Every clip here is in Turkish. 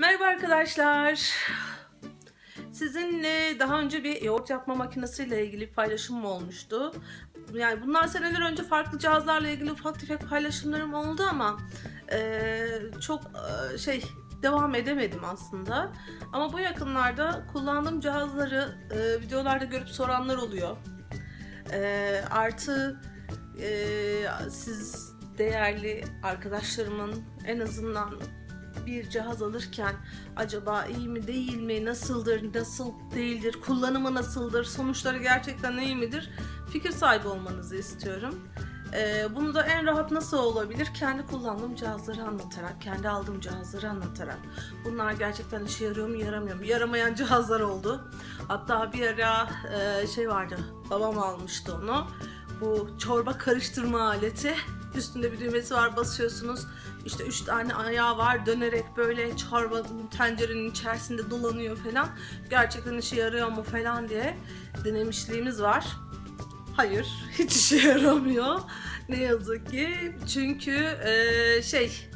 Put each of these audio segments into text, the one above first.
Merhaba arkadaşlar. Sizinle daha önce bir yoğurt yapma makinesiyle ilgili bir paylaşımım olmuştu. Yani bunlar seneler önce farklı cihazlarla ilgili ufak tefek paylaşımlarım oldu ama eee, çok eee, şey devam edemedim aslında. Ama bu yakınlarda kullandığım cihazları eee, videolarda görüp soranlar oluyor. Eee, artı eee, siz değerli arkadaşlarımın en azından bir cihaz alırken acaba iyi mi değil mi, nasıldır, nasıl değildir, kullanımı nasıldır, sonuçları gerçekten iyi midir fikir sahibi olmanızı istiyorum. Ee, bunu da en rahat nasıl olabilir? Kendi kullandığım cihazları anlatarak, kendi aldığım cihazları anlatarak. Bunlar gerçekten işe yarıyor mu, yaramıyor mu? Yaramayan cihazlar oldu. Hatta bir ara e, şey vardı, babam almıştı onu. Bu çorba karıştırma aleti. Üstünde bir düğmesi var, basıyorsunuz. İşte üç tane ayağı var dönerek böyle çorba tencerenin içerisinde dolanıyor falan. Gerçekten işe yarıyor mu falan diye denemişliğimiz var. Hayır, hiç işe yaramıyor. Ne yazık ki. Çünkü eee, şey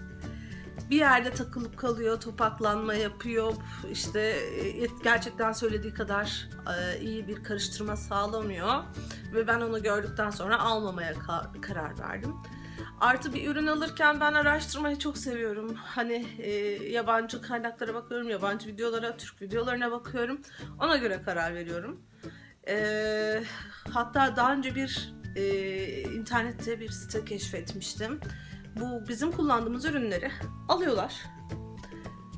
bir yerde takılıp kalıyor, topaklanma yapıyor. İşte e, gerçekten söylediği kadar e, iyi bir karıştırma sağlamıyor. Ve ben onu gördükten sonra almamaya ka- karar verdim. Artı bir ürün alırken ben araştırmayı çok seviyorum. Hani e, yabancı kaynaklara bakıyorum, yabancı videolara, Türk videolarına bakıyorum. Ona göre karar veriyorum. E, hatta daha önce bir e, internette bir site keşfetmiştim. Bu bizim kullandığımız ürünleri alıyorlar.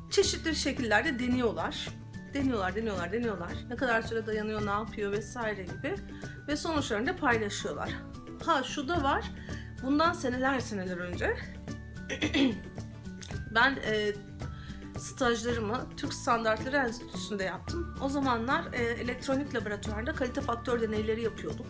Çeşitli şekillerde deniyorlar. Deniyorlar, deniyorlar, deniyorlar. Ne kadar süre dayanıyor, ne yapıyor vesaire gibi. Ve sonuçlarını da paylaşıyorlar. Ha şu da var. Bundan seneler seneler önce ben e, stajlarımı Türk Standartları Enstitüsü'nde yaptım. O zamanlar e, elektronik laboratuvarda kalite faktör deneyleri yapıyorduk.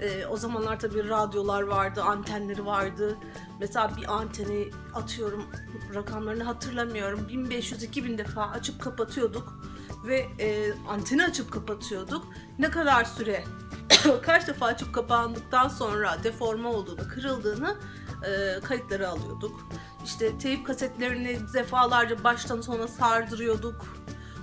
E, o zamanlar tabii radyolar vardı, antenleri vardı. Mesela bir anteni atıyorum, rakamlarını hatırlamıyorum. 1500-2000 defa açıp kapatıyorduk ve e, anteni açıp kapatıyorduk. Ne kadar süre kaç defa açıp kapandıktan sonra deforme olduğunu, kırıldığını e, kayıtları alıyorduk. İşte teyp kasetlerini defalarca baştan sona sardırıyorduk.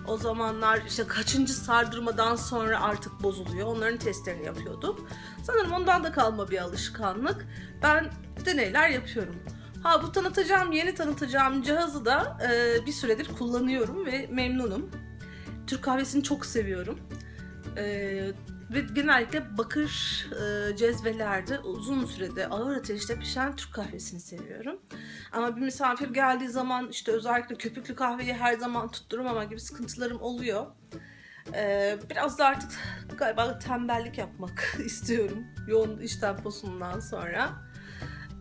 O zamanlar işte kaçıncı sardırmadan sonra artık bozuluyor. Onların testlerini yapıyorduk. Sanırım ondan da kalma bir alışkanlık. Ben deneyler yapıyorum. Ha bu tanıtacağım, yeni tanıtacağım cihazı da e, bir süredir kullanıyorum ve memnunum. Türk kahvesini çok seviyorum. E, ve genellikle bakır e, cezvelerde uzun sürede ağır ateşte pişen Türk kahvesini seviyorum. Ama bir misafir geldiği zaman işte özellikle köpüklü kahveyi her zaman tutturamama gibi sıkıntılarım oluyor. E, biraz da artık galiba tembellik yapmak istiyorum yoğun iş temposundan sonra.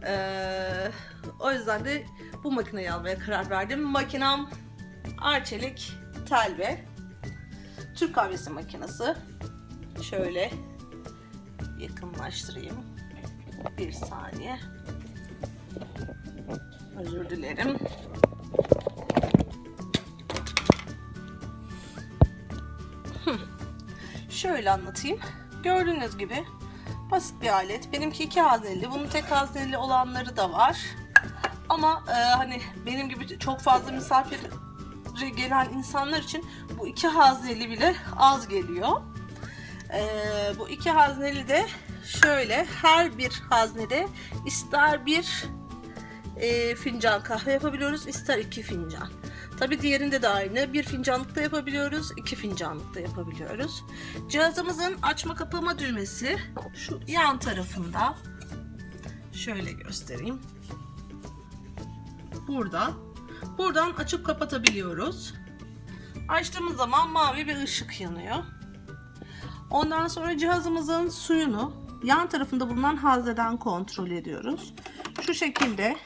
E, o yüzden de bu makineyi almaya karar verdim. Makinem Arçelik Telve. Türk kahvesi makinesi. Şöyle yakınlaştırayım. Bir saniye. Özür dilerim. Şöyle anlatayım. Gördüğünüz gibi basit bir alet. Benimki iki hazneli. Bunun tek hazneli olanları da var. Ama e, hani benim gibi çok fazla misafir gelen insanlar için bu iki hazneli bile az geliyor. Ee, bu iki hazneli de şöyle her bir haznede ister bir e, fincan kahve yapabiliyoruz ister iki fincan. Tabi diğerinde de aynı. Bir fincanlık da yapabiliyoruz, iki fincanlık da yapabiliyoruz. Cihazımızın açma kapama düğmesi şu yan tarafında. Şöyle göstereyim. Burada. Buradan açıp kapatabiliyoruz. Açtığımız zaman mavi bir ışık yanıyor. Ondan sonra cihazımızın suyunu yan tarafında bulunan hazneden kontrol ediyoruz. Şu şekilde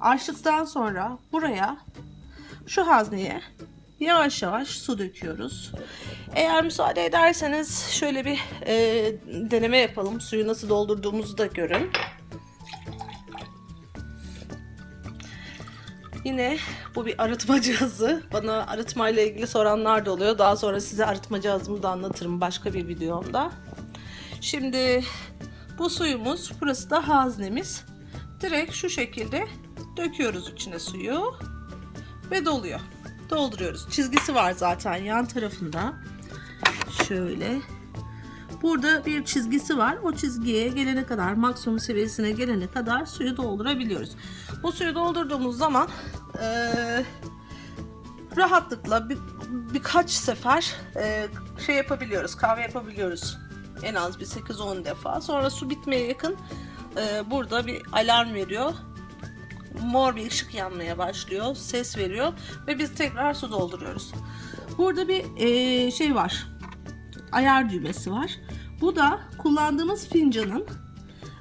açtıktan sonra buraya şu hazneye yavaş yavaş su döküyoruz. Eğer müsaade ederseniz şöyle bir e, deneme yapalım. Suyu nasıl doldurduğumuzu da görün. Yine bu bir arıtma cihazı. Bana arıtma ile ilgili soranlar da oluyor. Daha sonra size arıtma cihazımı da anlatırım başka bir videomda. Şimdi bu suyumuz, burası da haznemiz. Direkt şu şekilde döküyoruz içine suyu ve doluyor. dolduruyoruz. Çizgisi var zaten yan tarafında. Şöyle. Burada bir çizgisi var. O çizgiye gelene kadar, maksimum seviyesine gelene kadar suyu doldurabiliyoruz. Bu suyu doldurduğumuz zaman eee, rahatlıkla bir, birkaç sefer eee, şey yapabiliyoruz, kahve yapabiliyoruz. En az bir 8-10 defa. Sonra su bitmeye yakın eee, burada bir alarm veriyor. Mor bir ışık yanmaya başlıyor, ses veriyor ve biz tekrar su dolduruyoruz. Burada bir eee, şey var, ayar düğmesi var. Bu da kullandığımız fincanın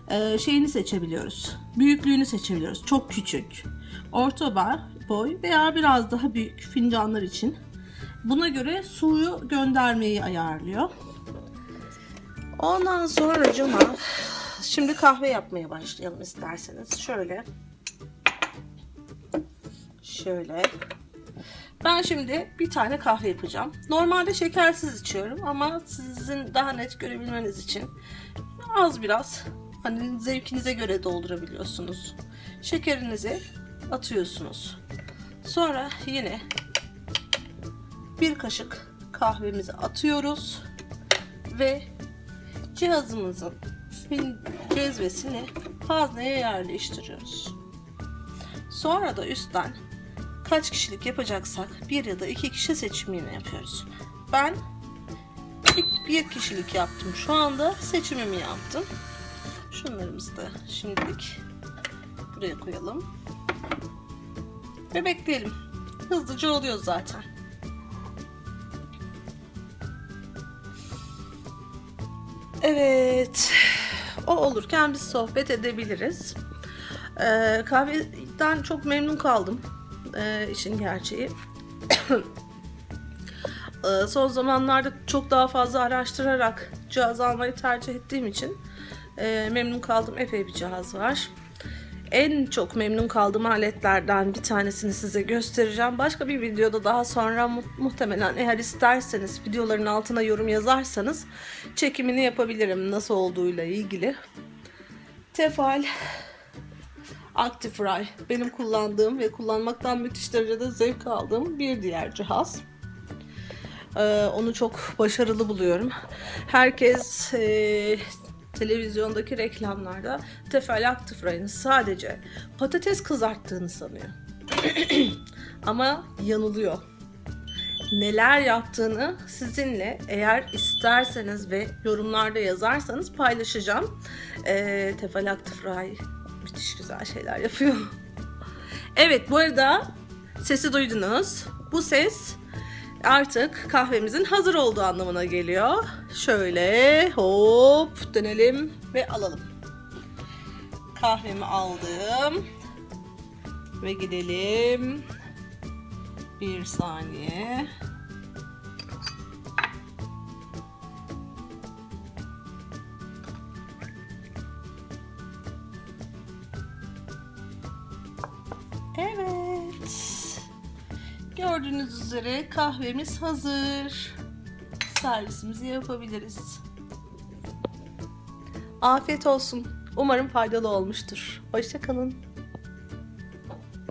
e, şeyini seçebiliyoruz. Büyüklüğünü seçebiliyoruz. Çok küçük, orta boy- boy veya biraz daha büyük fincanlar için. Buna göre suyu göndermeyi ayarlıyor. Ondan sonra cuma şimdi kahve yapmaya başlayalım isterseniz. Şöyle. Şöyle. Ben şimdi bir tane kahve yapacağım. Normalde şekersiz içiyorum ama sizin daha net görebilmeniz için az biraz hani zevkinize göre doldurabiliyorsunuz. Şekerinizi atıyorsunuz. Sonra yine bir kaşık kahvemizi atıyoruz ve cihazımızın cezvesini hazneye yerleştiriyoruz. Sonra da üstten kaç kişilik yapacaksak bir ya da iki kişi seçimini yapıyoruz. Ben bir- kişilik yaptım. Şu anda seçimimi yaptım. Şunlarımızı da şimdilik buraya koyalım. Ve bekleyelim. Hızlıca oluyor zaten. Evet. O olurken biz sohbet edebiliriz. Ee, kahveden çok memnun kaldım. Ee, işin gerçeği. Ee, son zamanlarda çok daha fazla araştırarak cihaz almayı tercih ettiğim için e, memnun kaldım. Epey bir cihaz var. En çok memnun kaldığım aletlerden bir tanesini size göstereceğim. Başka bir videoda daha sonra mu- muhtemelen eğer isterseniz videoların altına yorum yazarsanız çekimini yapabilirim nasıl olduğuyla ilgili. Tefal Actifry benim kullandığım ve kullanmaktan müthiş derecede zevk aldığım bir diğer cihaz. Ee, onu çok başarılı buluyorum. Herkes e, televizyondaki reklamlarda Tefal Actifry'ın sadece patates kızarttığını sanıyor. Ama yanılıyor. Neler yaptığını sizinle eğer isterseniz ve yorumlarda yazarsanız paylaşacağım. Ee, Tefal Actifry müthiş güzel şeyler yapıyor. Evet bu arada sesi duydunuz. Bu ses artık kahvemizin hazır olduğu anlamına geliyor. Şöyle hop dönelim ve alalım. Kahvemi aldım. Ve gidelim. Bir saniye. Evet. Gördüğünüz üzere kahvemiz hazır. Servisimizi yapabiliriz. Afiyet olsun. Umarım faydalı olmuştur. Hoşçakalın.